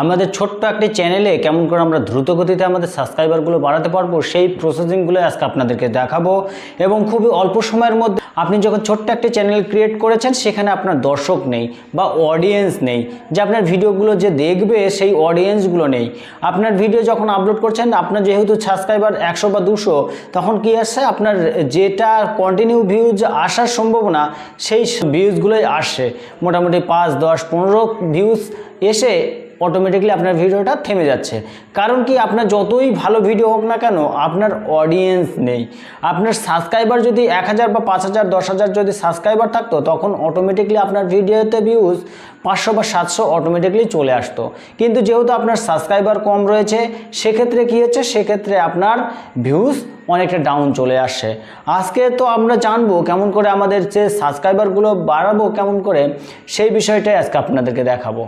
আমাদের ছোট্ট একটি চ্যানেলে কেমন করে আমরা দ্রুত গতিতে আমাদের সাবস্ক্রাইবারগুলো বাড়াতে পারব, সেই প্রসেসিংগুলো আজকে আপনাদেরকে দেখাবো এবং খুবই অল্প সময়ের মধ্যে আপনি যখন ছোট্ট একটি চ্যানেল ক্রিয়েট করেছেন, সেখানে আপনার দর্শক নেই বা অডিয়েন্স নেই। যে আপনার ভিডিওগুলো যে দেখবে, সেই অডিয়েন্সগুলো নেই। আপনার ভিডিও যখন আপলোড করছেন, আপনার যেহেতু সাবস্ক্রাইবার একশো বা দুশো, তখন কি আসছে? আপনার যেটা কন্টিনিউ ভিউজ আসার সম্ভাবনা, সেই ভিউজগুলোই আসছে। মোটামুটি পাঁচ, দশ, পনেরো ভিউজ এসে অটোমেটিকলি আপনার ভিডিওটা থেমে যাচ্ছে। কারণ কি, আপনার যতই ভালো ভিডিও হোক না কেন, আপনার অডিয়েন্স নেই। আপনার সাবস্ক্রাইবার যদি এক হাজার বা পাঁচ হাজার, দশ হাজার যদি সাবস্ক্রাইবার থাকতো, তখন অটোমেটিকলি আপনার ভিডিওতে ভিউজ পাঁচশো বা সাতশো অটোমেটিকলি চলে আসতো। কিন্তু যেহেতু আপনার সাবস্ক্রাইবার কম রয়েছে, সেক্ষেত্রে কী হচ্ছে? সেক্ষেত্রে আপনার ভিউজ অনেকটা ডাউন চলে আসছে। আজকে তো আমরা জানব কেমন করে আমাদের যে সাবস্ক্রাইবারগুলো বাড়াবো, কেমন করে, সেই বিষয়টাই আজকে আপনাদেরকে দেখাবো।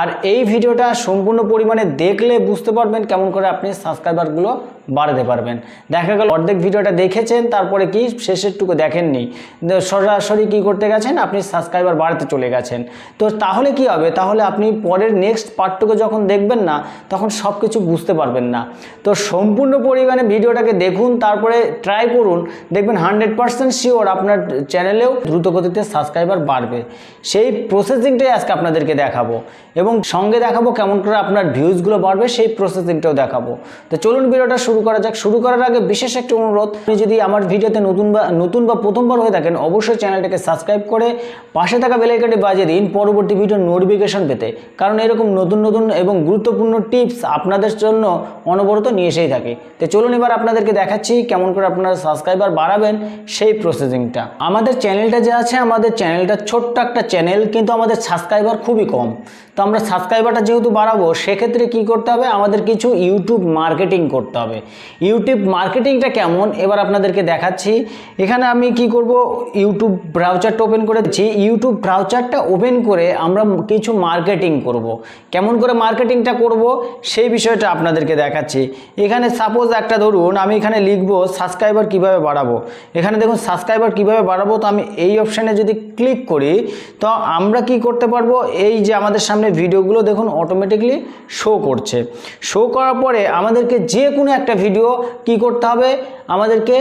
আর এই ভিডিওটা সম্পূর্ণ পরিমাণে দেখলে বুঝতে পারবেন কেমন করে আপনি সাবস্ক্রাইবারগুলো বাড়াতে পারবেন। দেখা গেল, অর্ধেক ভিডিওটা দেখেছেন, তারপরে কি শেষেরটুকু দেখেননি। সরাসরি কি করতে গেছেন? আপনি সাবস্ক্রাইবার বাড়াতে চলে গেছেন। তো তাহলে কি হবে? তাহলে আপনি পরের নেক্সট পার্টটুকু যখন দেখবেন না, তখন সব কিছু বুঝতে পারবেন না। তো সম্পূর্ণ পরিমাণে ভিডিওটাকে দেখুন, তারপরে ট্রাই করুন। দেখবেন হান্ড্রেড পার্সেন্ট শিওর আপনার চ্যানেলেও দ্রুত গতিতে সাবস্ক্রাইবার বাড়বে। সেই প্রসেসিংটাই আজকে আপনাদেরকে দেখাবো। এবং সঙ্গে দেখাবো কেমন করে আপনার ভিউজগুলো বাড়বে, সেই প্রসেসিংটাও দেখাবো। তো চলুন ভিডিওটা শুরু করা যাক। শুরু করার আগে বিশেষ একটা অনুরোধ, আপনি যদি আমার ভিডিওতে নতুন বা নতুন বা প্রথমবার হয়ে থাকেন, অবশ্যই চ্যানেলটাকে সাবস্ক্রাইব করে পাশে থাকা বেলাইকাটি বাজিয়ে দিন পরবর্তী ভিডিওর নোটিফিকেশন পেতে। কারণ এরকম নতুন নতুন এবং গুরুত্বপূর্ণ টিপস আপনাদের জন্য অনবরত নিয়ে এসেই থাকে। তো চলুন এবার আপনাদেরকে দেখাচ্ছি কেমন করে আপনারা সাবস্ক্রাইবার বাড়াবেন সেই প্রসেসিংটা আমাদের চ্যানেলটা যে আছে, আমাদের চ্যানেলটা ছোট্ট একটা চ্যানেল কিন্তু আমাদের সাবস্ক্রাইবার খুবই কম। তো আমরা সাবস্ক্রাইবারটা যেহেতু বাড়াবো, সেক্ষেত্রে কি করতে হবে? আমাদের কিছু ইউটিউব মার্কেটিং করতে হবে। ইউটিউব মার্কেটিংটা কেমন? এবার আপনাদেরকে দেখাচ্ছি। এখানে আমি কি করব? ইউটিউব ব্রাউচারটা ওপেন করেছি ইউটিউব ব্রাউচারটা ওপেন করে আমরা কিছু মার্কেটিং করব। কেমন করে মার্কেটিংটা করব? সেই বিষয়টা আপনাদেরকে দেখাচ্ছি। এখানে সাপোজ একটা ধরুন, আমি এখানে লিখব সাবস্ক্রাইবার কীভাবে বাড়াবো? এখানে দেখুন সাবস্ক্রাইবার কীভাবে বাড়াবো? তো আমি এই অপশানে যদি ক্লিক করি, তো আমরা কি করতে পারব? এই যে আমাদের সামনে ভিডিওগুলো দেখুন অটোমেটিকলি শো করছে। শো করার পরে আমাদেরকে যে কোনো একটা ভিডিও কি করতে হবে? আমাদেরকে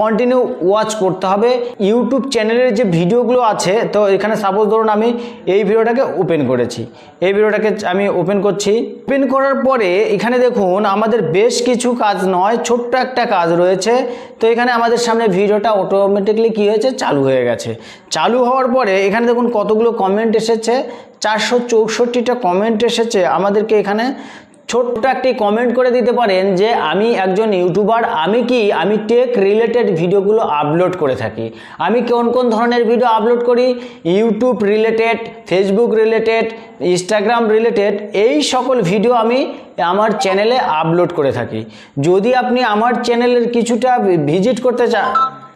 কন্টিনিউ ওয়াচ করতে হবে। ইউটিউব চ্যানেলের যে ভিডিওগুলো আছে, তো এখানে সাপোজ ধরুন আমি এই ভিডিওটাকে ওপেন করেছি। এই ভিডিওটাকে আমি ওপেন করছি। ওপেন করার পরে এখানে দেখুন, আমাদের বেশ কিছু কাজ নয়, ছোট্ট একটা কাজ রয়েছে। তো এখানে আমাদের সামনে ভিডিওটা অটোমেটিকলি কী হয়েছে? চালু হয়ে গেছে। চালু হওয়ার পরে এখানে দেখুন কতগুলো কমেন্ট এসেছে। চারশো চৌষট্টিটা কমেন্ট এসেছে আমাদেরকে এখানে। ছোট্ট একটি কমেন্ট করে দিতে পারেন যে আমি একজন ইউটিউবার আমি কি, আমি টেক রিলেটেড ভিডিওগুলো আপলোড করে থাকি? আমি কোন কোন ধরনের ভিডিও আপলোড করি? YouTube related Facebook related Instagram related এই সকল ভিডিও আমি আমার চ্যানেলে আপলোড করে থাকি। যদি আপনি আমার চ্যানেলের কিছুটা ভিজিট করতে চান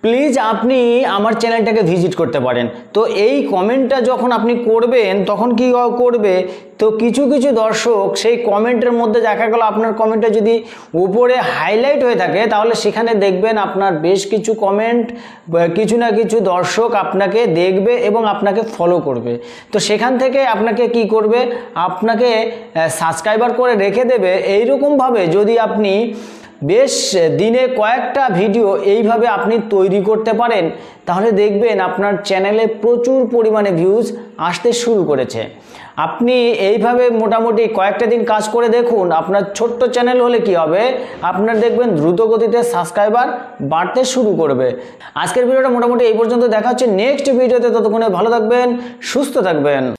প্লিজ আপনি আমার চ্যানেলটাকে ভিজিট করতে পারেন। তো এই কমেন্টটা যখন আপনি করবেন, তখন কি করবে? তো কিছু কিছু দর্শক সেই কমেন্টের মধ্যে দেখা গেল আপনার কমেন্টটা যদি উপরে হাইলাইট হয়ে থাকে, তাহলে সেখানে দেখবেন আপনার বেশ কিছু কমেন্ট কিছু না কিছু দর্শক আপনাকে দেখবে এবং আপনাকে ফলো করবে। তো সেখান থেকে আপনাকে কি করবে? আপনাকে সাবস্ক্রাইবার করে রেখে দেবে। এইরকমভাবে যদি আপনি বেশ, দিনে কয়েকটা ভিডিও এইভাবে আপনি তৈরি করতে পারেন। তাহলে দেখবেন আপনার চ্যানেলে প্রচুর পরিমাণে ভিউজ আসতে শুরু করেছে। আপনি এইভাবে মোটামুটি কয়েকটা দিন কাজ করে দেখুন, আপনার ছোট্ট চ্যানেল হলে কি হবে? আপনার দেখবেন দ্রুত গতিতে সাবস্ক্রাইবার বাড়তে শুরু করবে। আজকের ভিডিওটা মোটামুটি এই পর্যন্ত দেখা হচ্ছে নেক্সট ভিডিওতে ততক্ষণে ভালো থাকবেন, সুস্থ থাকবেন।